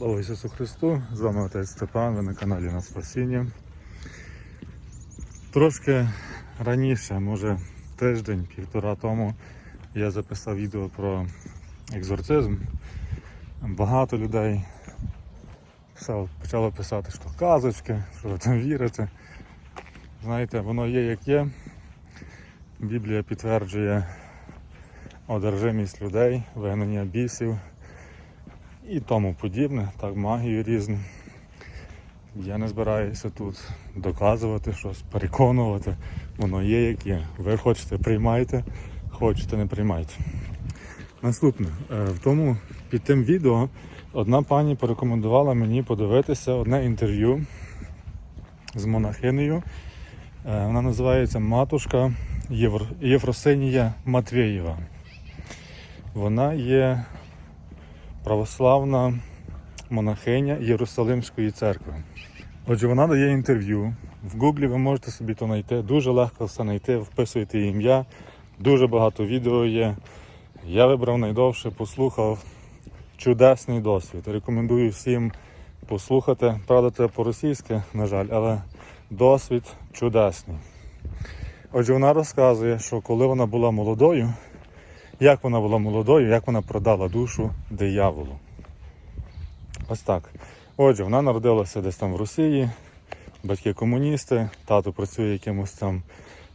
Слава Ісусу Христу! З вами отець Степан, ви на каналі на Спасіння. Трошки раніше, може тиждень, півтора тому, я записав відео про екзорцизм. Багато людей писав, почало писати, що казочки, що ви там вірите. Знаєте, воно є як є. Біблія підтверджує одержимість людей, вигнання бісів і тому подібне, так, магію різну. Я не збираюся тут доказувати щось, переконувати. Воно є як є. Ви хочете приймайте, хочете не приймайте. Наступне, Е, в тому під тим відео одна пані порекомендувала мені подивитися одне інтерв'ю з монахинею. Е, Вона називається Матушка Євро... Єфросинія Матвєєва. Вона є православна монахиня Єрусалимської церкви. Отже, вона дає інтерв'ю. В Гуглі ви можете собі то знайти. Дуже легко все знайти, вписуєте ім'я. Дуже багато відео є. Я вибрав найдовше, послухав. Чудесний досвід. Рекомендую всім послухати. Правда, це по-російськи, на жаль, але досвід чудесний. Отже, вона розказує, що коли вона була молодою, як вона була молодою, як вона продала душу дияволу. Ось так. Отже, вона народилася десь там в Росії, батьки комуністи, тато працює якимось там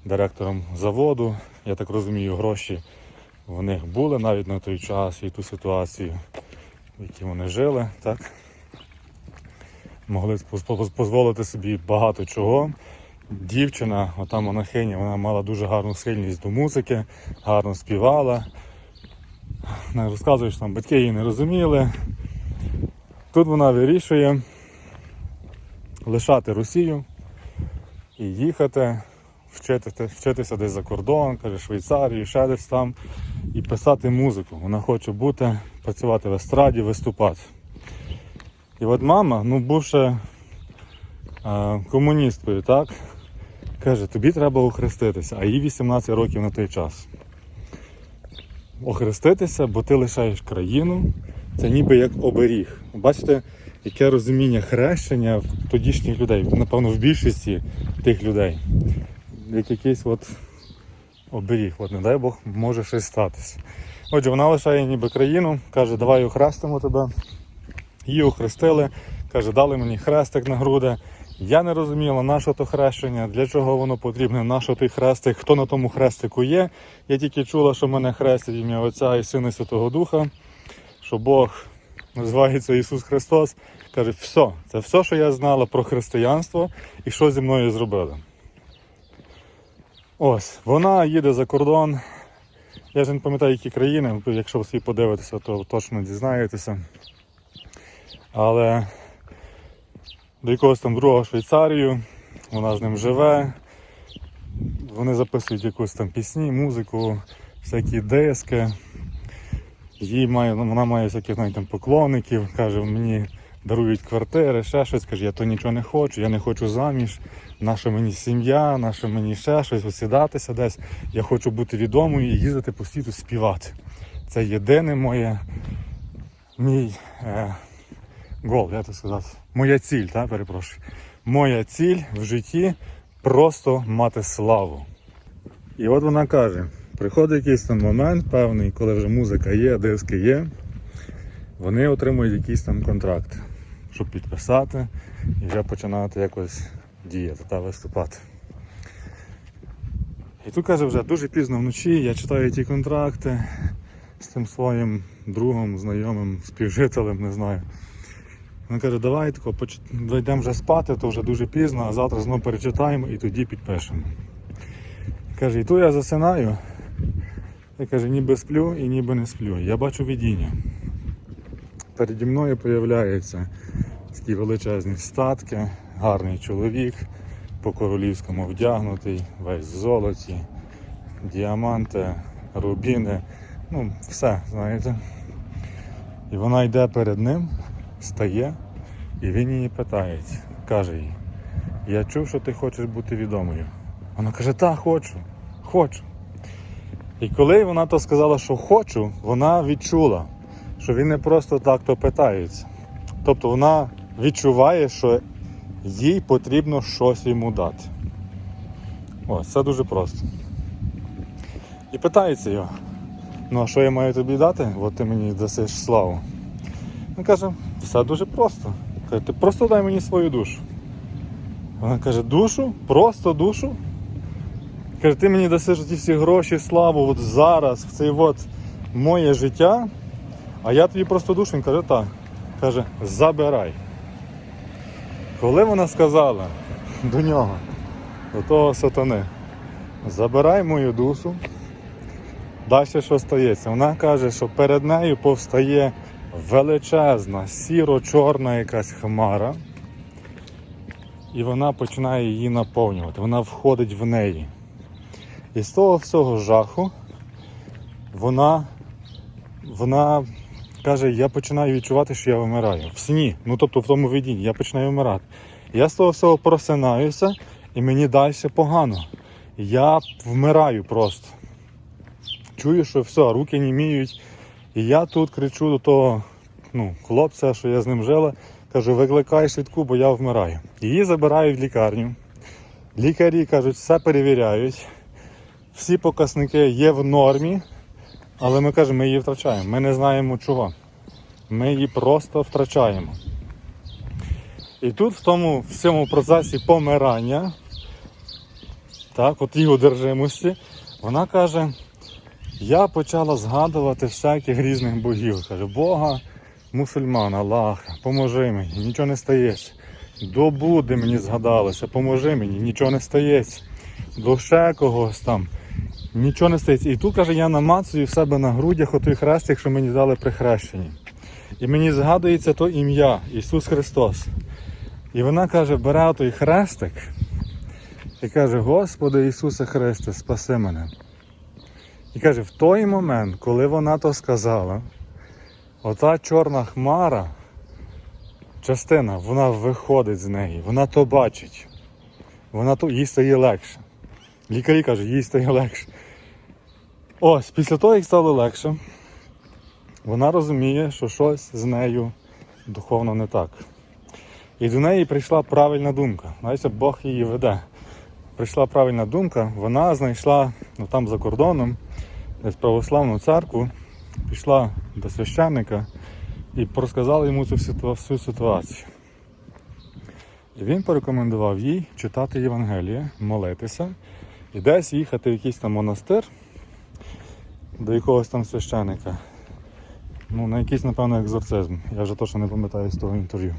директором заводу. Я так розумію, гроші в них були навіть на той час і ту ситуацію, в якій вони жили. так. Могли дозволити собі багато чого. Дівчина, ота монахиня, вона мала дуже гарну схильність до музики, гарно співала. Розказує, що там батьки її не розуміли. Тут вона вирішує лишати Росію і їхати, вчити, вчитися десь за кордон, каже, Швейцарію, ще десь там, і писати музику. Вона хоче бути, працювати в естраді, виступати. І от мама, ну бувши е, комуністкою, так, каже, тобі треба охреститися, а їй 18 років на той час. Охреститися, бо ти лишаєш країну, це ніби як оберіг. Бачите, яке розуміння хрещення в тодішніх людей, напевно, в більшості тих людей. Як якийсь от оберіг, от не дай Бог, може щось статися. Отже, вона лишає ніби країну, каже, давай охрестимо тебе. Її охрестили, каже, дали мені хрестик на груди. Я не розуміла, на що то хрещення, для чого воно потрібне, на що той хрестик, хто на тому хрестику є. Я тільки чула, що мене хрестять в ім'я Отця і Сина Святого Духа, що Бог називається Ісус Христос. Каже, все, це все, що я знала про християнство і що зі мною зробили. Ось, вона їде за кордон. Я ж не пам'ятаю, які країни, якщо ви собі подивитеся, то точно дізнаєтеся. Але до якогось там другого Швейцарію, вона з ним живе. Вони записують якусь там пісні, музику, всякі диски. Їй має, вона має всяких навіть там поклонників, каже, мені дарують квартири, ще щось, каже, я то нічого не хочу, я не хочу заміж, наша мені сім'я, наша мені ще щось, осідатися десь. Я хочу бути відомою і їздити по світу співати. Це єдине моє мій е, гол, я так сказати. Моя ціль, так, перепрошую. Моя ціль в житті просто мати славу. І от вона каже: приходить якийсь там момент певний, коли вже музика є, диски є, вони отримують якийсь там контракт, щоб підписати і вже починати якось діяти та виступати. І тут каже, вже дуже пізно вночі я читаю ті контракти з тим своїм другом, знайомим, співжителем, не знаю. Він каже, давай тако, поч- йдемо вже спати, то вже дуже пізно, а завтра знову перечитаємо і тоді підпишемо. Каже, і тут я засинаю. Я каже, ніби сплю і ніби не сплю. Я бачу видіння. Переді мною з'являються такі величезні статки, гарний чоловік, по-королівському вдягнутий, весь в золоті, діаманти, рубіни, ну, все, знаєте. І вона йде перед ним, стає, і він її питається, каже їй, я чув, що ти хочеш бути відомою. Вона каже, так, хочу, хочу. І коли вона то сказала, що хочу, вона відчула, що він не просто так то питається. Тобто вона відчуває, що їй потрібно щось йому дати. Ось, це дуже просто. І питається його, ну а що я маю тобі дати? От ти мені дасиш славу. Він каже, все дуже просто. Каже, ти просто дай мені свою душу. Вона каже, душу? Просто душу? Каже, ти мені дасиш ті всі гроші, славу от зараз, в цей от моє життя, а я тобі просто душу. Він каже, так. Каже, забирай. Коли вона сказала до нього, до того сатани, забирай мою душу, далі що стається? Вона каже, що перед нею повстає величезна, сіро-чорна якась хмара, і вона починає її наповнювати, вона входить в неї. І з того всього жаху вона, вона каже, я починаю відчувати, що я вмираю. В сні, ну тобто в тому видінні, я починаю вмирати. Я з того всього просинаюся, і мені далі погано. Я вмираю просто. Чую, що все, руки німіють. І я тут кричу до того ну, хлопця, що я з ним жила, кажу, викликай швидку, бо я вмираю. Її забирають в лікарню. Лікарі кажуть, все перевіряють. Всі показники є в нормі, але ми кажемо, ми її втрачаємо. Ми не знаємо чого. Ми її просто втрачаємо. І тут в тому в цьому процесі помирання, так, от її одержимості, вона каже, я почала згадувати всяких різних богів. Каже, Бога, мусульман, Аллах, поможи мені, нічого не стається. До Будди мені згадалося, поможи мені, нічого не стається. До ще когось там. Нічого не стається. І тут каже, я намацую в себе на грудях отой хрестик, що мені дали при хрещенні. І мені згадується то ім'я Ісус Христос. І вона каже, бере той хрестик і каже, Господи Ісусе Христе, спаси мене. І каже, в той момент, коли вона то сказала, ота чорна хмара, частина, вона виходить з неї, вона то бачить. Вона то їй стає легше. Лікарі кажуть, їй стає легше. Ось, після того, як стало легше, вона розуміє, що щось з нею духовно не так. І до неї прийшла правильна думка. Знаєте, Бог її веде. Прийшла правильна думка, вона знайшла ну, там за кордоном десь православну церкву, пішла до священника і розказала йому цю всю ситуацію. І він порекомендував їй читати Євангеліє, молитися і десь їхати в якийсь там монастир до якогось там священика. Ну, на якийсь, напевно, екзорцизм. Я вже точно не пам'ятаю з того інтерв'ю.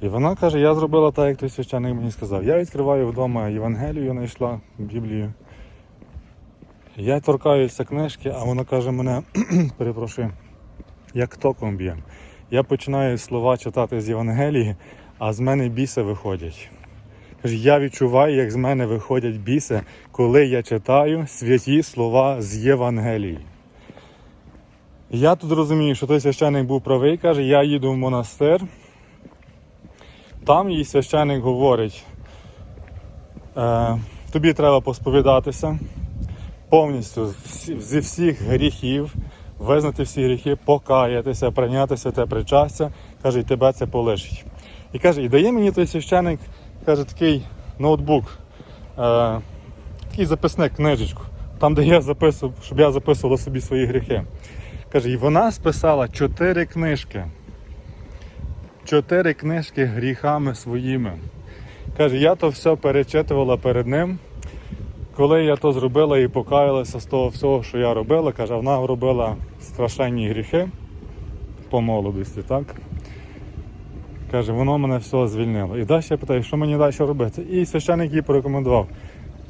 І вона каже, я зробила так, як той священник мені сказав. Я відкриваю вдома Євангелію, знайшла Біблію. Я торкаюся книжки, а вона каже мене, перепрошую, як током б'є. Я починаю слова читати з Євангелії, а з мене біси виходять. Я відчуваю, як з мене виходять біси, коли я читаю святі слова з Євангелії. Я тут розумію, що той священник був правий, каже, я їду в монастир. Там їй священник говорить, е, тобі треба посповідатися повністю зі всіх гріхів, визнати всі гріхи, покаятися, прийняти святе причастя, каже, і тебе це полишить. І каже, і дає мені той священник, каже, такий ноутбук, е, такий записник, книжечку, там, де я записував, щоб я записувала собі свої гріхи. Каже, і вона списала чотири книжки. Чотири книжки гріхами своїми. Каже, я то все перечитувала перед ним. Коли я то зробила і покаялася з того всього, що я робила, каже, вона робила страшенні гріхи по молодості, так? Каже, воно мене все звільнило. І далі я питаю, що мені далі робити? І священник їй порекомендував: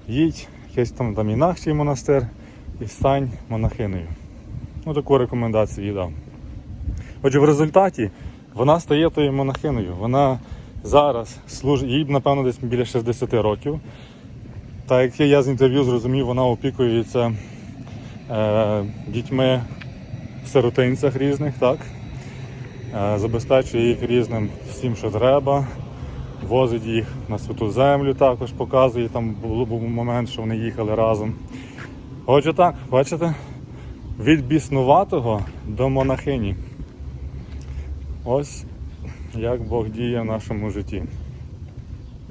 їдь якийсь там, там інакший монастир і стань монахинею. Ну, таку рекомендацію їй дав. Отже, в результаті вона стає тою монахиною. Вона зараз служить, їй, напевно, десь біля 60 років. Так як я з інтерв'ю зрозумів, вона опікується е, дітьми в сиротинцях різних, так? Е, забезпечує їх різним всім, що треба, возить їх на святу землю, також показує. Там був, момент, що вони їхали разом. Отже, так, бачите, від біснуватого до монахині. Ось як Бог діє в нашому житті.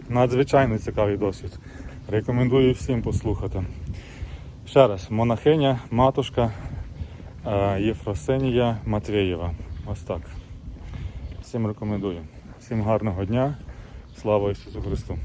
Надзвичайно цікавий досвід. Рекомендую всім послухати. Ще раз, монахиня, матушка е, Єфросинія Матвєєва. Ось так. Всім рекомендую. Всім гарного дня. Слава Ісусу Христу!